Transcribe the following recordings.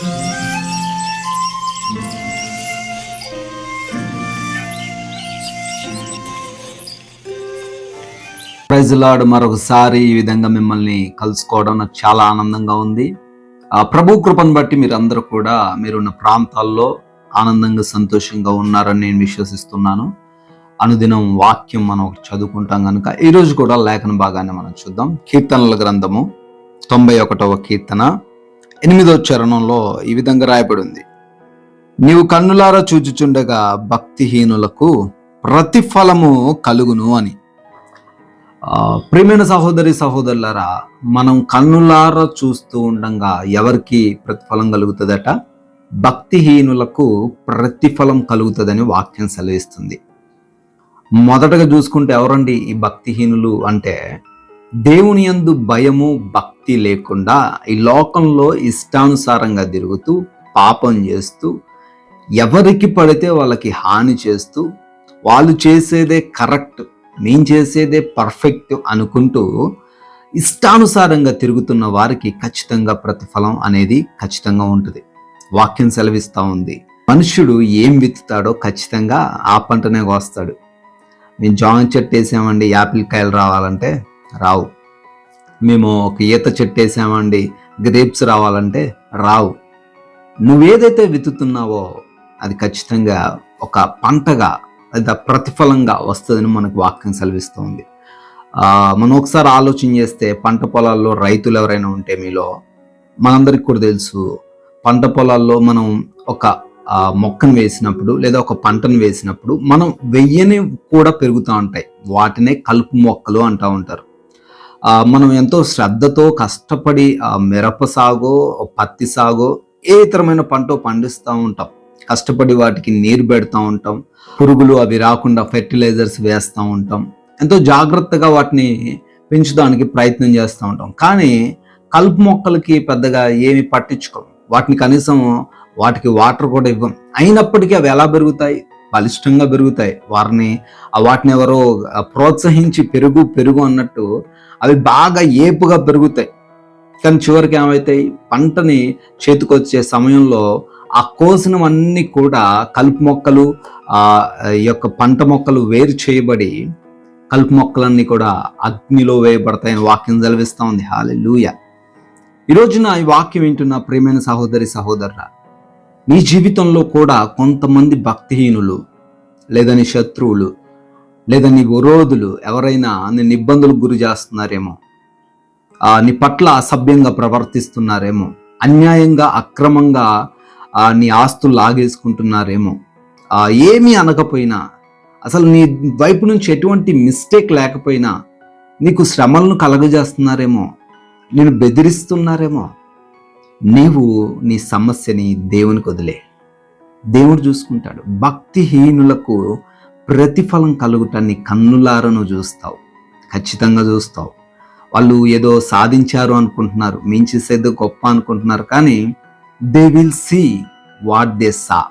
ప్రైజ్లాడు మరొకసారి ఈ విధంగా మిమ్మల్ని కలుసుకోవడం నాకు చాలా ఆనందంగా ఉంది. ఆ ప్రభు కృపను బట్టి మీరందరూ కూడా మీరున్న ప్రాంతాల్లో ఆనందంగా సంతోషంగా ఉన్నారని నేను విశ్వసిస్తున్నాను. అనుదినం వాక్యం మనం చదువుకుంటాం కనుక ఈరోజు కూడా లేఖన భాగాన్ని మనం చూద్దాం. కీర్తనల గ్రంథము తొంభై ఒకటవ కీర్తన. ఎనిమిదో చరణంలో ఈ విధంగా రాయబడి ఉంది నీవు కన్నులారా చూచుచుండగా భక్తిహీనులకు ప్రతిఫలము కలుగును అని. ప్రేమైన సహోదరి సహోదరులారా మనం కన్నులారా చూస్తూ ఉండంగా ఎవరికి ప్రతిఫలం కలుగుతుందట? భక్తిహీనులకు ప్రతిఫలం కలుగుతుందని వాక్యం సెలవిస్తుంది. మొదటగా చూసుకుంటే ఎవరండి ఈ భక్తిహీనులు అంటే? దేవుని యందు భయము భక్తి లేకుండా ఈ లోకంలో ఇష్టానుసారంగా తిరుగుతూ పాపం చేస్తూ ఎవరికి పడితే వాళ్ళకి హాని చేస్తూ వాళ్ళు చేసేదే కరెక్ట్ నేను చేసేదే పర్ఫెక్ట్ అనుకుంటూ ఇష్టానుసారంగా తిరుగుతున్న వారికి ఖచ్చితంగా ప్రతిఫలం అనేది ఖచ్చితంగా ఉంటుంది. వాక్యం సెలవిస్తూ ఉంది. మనుష్యుడు ఏం విత్తుతాడో ఖచ్చితంగా ఆ పంటనే కోస్తాడు. మేము జామ చెట్టు వేసామండి యాపిల్ కాయలు రావాలంటే రావు. మేము ఒక ఈత చెట్టు వేసామండి గ్రేప్స్ రావాలంటే రావు. నువ్వేదైతే విత్తుతున్నావో అది ఖచ్చితంగా ఒక పంటగా లేదా ప్రతిఫలంగా వస్తుందని మనకు వాక్యం సెలవిస్తుంది. మనం ఒకసారి ఆలోచన చేస్తే పంట పొలాల్లో రైతులు ఎవరైనా ఉంటే మీలో మనందరికి కూడా తెలుసు పంట పొలాల్లో మనం ఒక మొక్కను వేసినప్పుడు లేదా ఒక పంటను వేసినప్పుడు మనం వెయ్యని కూడా పెరుగుతూ ఉంటాయి. వాటినే కలుపు మొక్కలు అంటూ ఉంటారు. మనం ఎంతో శ్రద్ధతో కష్టపడి మిరప సాగో పత్తి సాగో ఏ ఇతరమైన పంట పండిస్తూ ఉంటాం. కష్టపడి వాటికి నీరు పెడతా ఉంటాం. పురుగులు అవి రాకుండా ఫెర్టిలైజర్స్ వేస్తూ ఉంటాం. ఎంతో జాగ్రత్తగా వాటిని పెంచడానికి ప్రయత్నం చేస్తూ ఉంటాం. కానీ కలుపు మొక్కలకి పెద్దగా ఏమి పట్టించుకోం. వాటిని కనీసం వాటికి వాటర్ కూడా ఇవ్వం. అయినప్పటికీ అవి ఎలా పెరుగుతాయి? బలిష్టంగా పెరుగుతాయి. వారిని వాటిని ఎవరో ప్రోత్సహించి పెరుగు పెరుగు అన్నట్టు అవి బాగా ఏపుగా పెరుగుతాయి. కానీ చివరికి ఏమవుతాయి పంటని చేతికొచ్చే సమయంలో ఆ కోసినవన్నీ కూడా కలుపు మొక్కలు ఆ ఈ యొక్క పంట మొక్కలు వేరు చేయబడి కలుపు మొక్కలన్నీ కూడా అగ్నిలో వేయబడతాయని వాక్యం సెలవిస్తూ ఉంది. హాలే ఈ రోజున ఈ వాక్యం వింటున్న ప్రియమైన సహోదరి సహోదరుల నీ జీవితంలో కూడా కొంతమంది భక్తిహీనులు లేదా నీ శత్రువులు లేదా నీ విరోధులు ఎవరైనా నిన్ను ఇబ్బందులకు గురి చేస్తున్నారేమో. నీ పట్ల అసభ్యంగా ప్రవర్తిస్తున్నారేమో. అన్యాయంగా అక్రమంగా నీ ఆస్తులు లాగేసుకుంటున్నారేమో. ఏమీ అనకపోయినా అసలు నీ వైపు నుంచి ఎటువంటి మిస్టేక్ లేకపోయినా నీకు శ్రమలను కలగజేస్తున్నారేమో. నేను బెదిరిస్తున్నారేమో. నీవు నీ సమస్యని దేవునికి వదిలే. దేవుడు చూసుకుంటాడు. భక్తిహీనులకు ప్రతిఫలం కలుగుటాన్ని కన్నులారను చూస్తావు. ఖచ్చితంగా చూస్తావు. వాళ్ళు ఏదో సాధించారు అనుకుంటున్నారు. మించేసేదో గొప్ప అనుకుంటున్నారు. కానీ they will see what they saw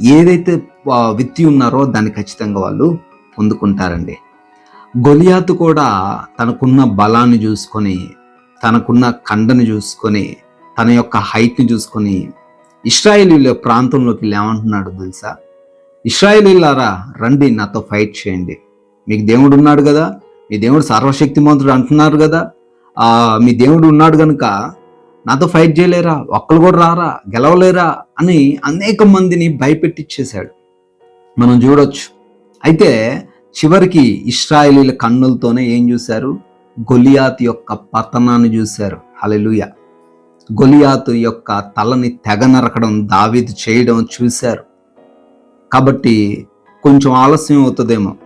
ఏదైతే విత్తి ఉన్నారో దాన్ని ఖచ్చితంగా వాళ్ళు పొందుకుంటారండి. గొలియాతు కూడా తనకున్న బలాన్ని చూసుకొని తనకున్న కండను చూసుకొని తన యొక్క హైట్ని చూసుకొని ఇస్రాయేలీల ప్రాంతంలోకి వెళ్ళి తెలుసా? ఇస్రాయేలీలారా రండి నాతో ఫైట్ చేయండి. మీకు దేవుడు ఉన్నాడు కదా? మీ దేవుడు సర్వశక్తిమంతుడు అంటున్నారు కదా? మీ దేవుడు ఉన్నాడు కనుక నాతో ఫైట్ చేయలేరా? ఒక్కరు కూడా రారా? గెలవలేరా? అని అనేక మందిని భయపెట్టిచ్చేశాడు. మనం చూడొచ్చు. అయితే చివరికి ఇస్రాయేలీల కన్నులతోనే ఏం చూశారు? గొలియాత్ యొక్క పతనాన్ని చూశారు. హలెలుయా గొలియాతు యొక్క తలని తెగ నరకడం దావీదు చేయడం చూశారు. కాబట్టి కొంచెం ఆలస్యం అవుతుందేమో.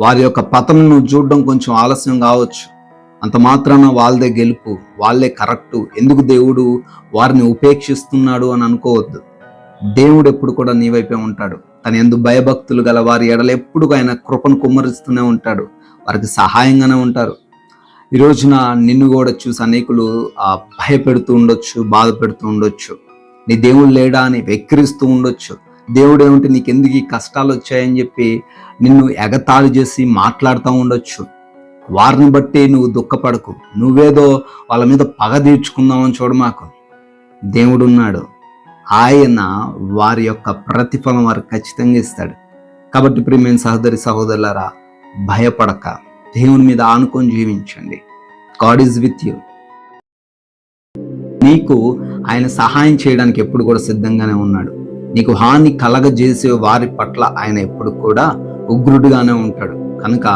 వారి యొక్క పతనను చూడడం కొంచెం ఆలస్యం కావచ్చు. అంత మాత్రాన వాళ్ళదే గెలుపు వాళ్ళే కరెక్టు. ఎందుకు దేవుడు వారిని ఉపేక్షిస్తున్నాడు అని అనుకోవద్దు. దేవుడు ఎప్పుడు కూడా నీ వైపే ఉంటాడు. తన ఎందు భయభక్తులు గల వారి ఎడలు ఎప్పుడు ఆయన కృపను కుమ్మరిస్తూనే ఉంటాడు. వారికి సహాయంగానే ఉంటారు. ఈ రోజున నిన్ను కూడా చూసి అనేకులు భయపెడుతూ ఉండొచ్చు బాధ పెడుతూ ఉండొచ్చు. నీ దేవుడు లేడా అని వెక్కిరిస్తూ ఉండొచ్చు. దేవుడు ఏమంటే నీకు ఎందుకు ఈ కష్టాలు వచ్చాయని చెప్పి నిన్ను ఎగతాళి చేసి మాట్లాడుతూ ఉండొచ్చు. వారిని బట్టి నువ్వు దుఃఖపడకు. నువ్వేదో వాళ్ళ మీద పగ తీర్చుకుందామని చూడ మాకు. దేవుడున్నాడు ఆయన వారి యొక్క ప్రతిఫలం వారికి ఖచ్చితంగా ఇస్తాడు. కాబట్టి ప్రియమైన సహోదరి సహోదరులరా భయపడక. దేవుని మీద ఆనుకొని జీవించండి. గాడ్ ఈజ్ విత్ యూ నీకు ఆయన సహాయం చేయడానికి ఎప్పుడు కూడా సిద్ధంగానే ఉన్నాడు. నీకు హాని కలగజేసే వారి పట్ల ఆయన ఎప్పుడు కూడా ఉగ్రుడుగానే ఉంటాడు. కనుక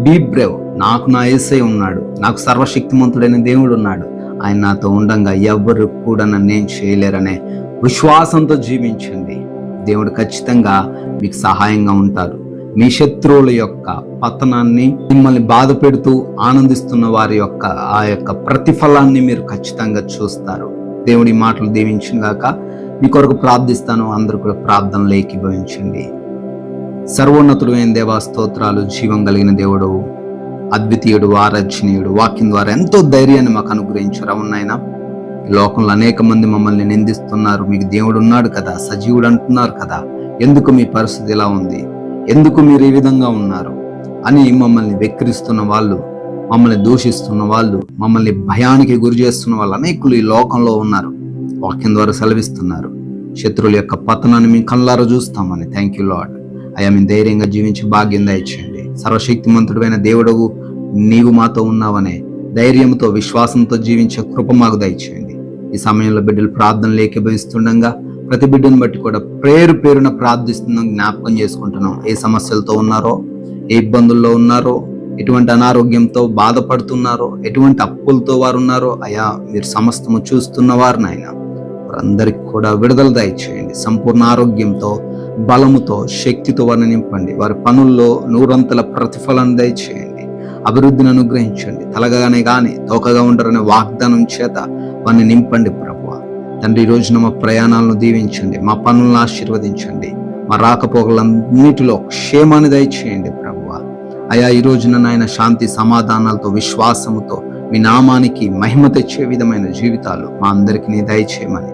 బీ బ్రేవ్ నాకు నా ఏసై ఉన్నాడు. నాకు సర్వశక్తిమంతుడైన దేవుడు ఉన్నాడు. ఆయన నాతో ఉండంగా ఎవ్వరు కూడా నన్నేం చేయలేరనే విశ్వాసంతో జీవించండి. దేవుడు ఖచ్చితంగా మీకు సహాయంగా ఉంటారు. మీ శత్రువుల యొక్క పతనాన్ని మిమ్మల్ని బాధ పెడుతూ ఆనందిస్తున్న వారి యొక్క ఆ యొక్క ప్రతిఫలాన్ని మీరు ఖచ్చితంగా చూస్తారు. దేవుడి మాటలు దీవించిందాక మీ కొరకు ప్రార్థిస్తాను అందరూ కూడా ప్రార్థనలు ఏకీభవించండి. సర్వోన్నతుడైన దేవా స్తోత్రాలు జీవం కలిగిన దేవుడు అద్వితీయుడు ఆరాధనీయుడు వాక్యం ద్వారా ఎంతో ధైర్యాన్ని మాకు అనుగ్రహించారు. అవునాయన లోకంలో అనేక మంది మమ్మల్ని నిందిస్తున్నారు. మీకు దేవుడు ఉన్నాడు కదా సజీవుడు అంటున్నారు కదా ఎందుకు మీ పరిస్థితి ఇలా ఉంది? ఎందుకు మీరు ఈ విధంగా ఉన్నారు? అని మమ్మల్ని వెక్కిరిస్తున్న వాళ్ళు మమ్మల్ని దూషిస్తున్న వాళ్ళు మమ్మల్ని భయానికి గురి చేస్తున్న వాళ్ళు అనేకులు ఈ లోకంలో ఉన్నారు. వాక్యం ద్వారా సెలవిస్తున్నారు. శత్రువుల యొక్క పతనాన్ని మేము కళ్ళారా చూస్తామని. థ్యాంక్ యూ లాడ్ అయ్యా మేము ధైర్యంగా జీవించి భాగ్యం దయచేయండి. సర్వశక్తిమంతుడైన దేవుడవు నీవు మాతో ఉన్నావనే ధైర్యంతో విశ్వాసంతో జీవించే కృప మాకు దయచేయండి. ఈ సమయంలో బిడ్డలు ప్రార్థనలు ఏకీభవిస్తుండగా ప్రతి బిడ్డను బట్టి కూడా పేరు పేరున ప్రార్థిస్తున్నాం జ్ఞాపకం చేసుకుంటున్నాం. ఏ సమస్యలతో ఉన్నారో ఏ ఇబ్బందుల్లో ఉన్నారో ఎటువంటి అనారోగ్యంతో బాధపడుతున్నారో ఎటువంటి అప్పులతో వారు ఉన్నారో అయా మీరు సమస్తము చూస్తున్న చూస్తున్నవారు నాయన. వారందరికీ కూడా విడుదల దయచేయండి. సంపూర్ణ ఆరోగ్యంతో బలముతో శక్తితో వారిని నింపండి. వారి పనుల్లో నూరంతల ప్రతిఫలం దయచేయండి. అభివృద్ధిని అనుగ్రహించండి. తలగానే కానీ తోకగా ఉండరనే వాగ్దానం చేత వారిని నింపండి ప్రభు. తండ్రి ఈ రోజున మా ప్రయాణాలను దీవించండి మా పనులను ఆశీర్వదించండి మా రాకపోకలన్నిటిలో క్షేమాన్ని దయచేయండి ప్రభువ. అయా ఈ రోజున నాయన శాంతి సమాధానాలతో విశ్వాసముతో మీ నామానికి మహిమ తెచ్చే విధమైన జీవితాలు మా అందరికి దయచేయమని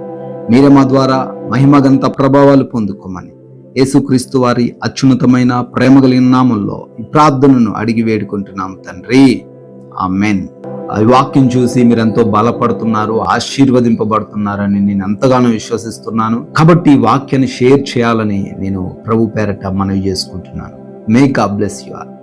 మీరే మా ద్వారా మహిమగంత ప్రభావాలు పొందుకోమని యేసుక్రీస్తు వారి అత్యున్నతమైన ప్రేమ కలిగిన నామంలో ఈ ప్రార్థనను అడిగి వేడుకుంటున్నాం తండ్రి. ఆ మెన్ ఈ వాక్యం చూసి మీరు ఎంతో బలపడుతున్నారు ఆశీర్వదింపబడుతున్నారని నేను ఎంతగానో విశ్వసిస్తున్నాను. కాబట్టి ఈ వాక్యాన్ని షేర్ చేయాలని నేను ప్రభు పేరట మనవి చేసుకుంటున్నాను. మే గా బ్లెస్ యు ఆర్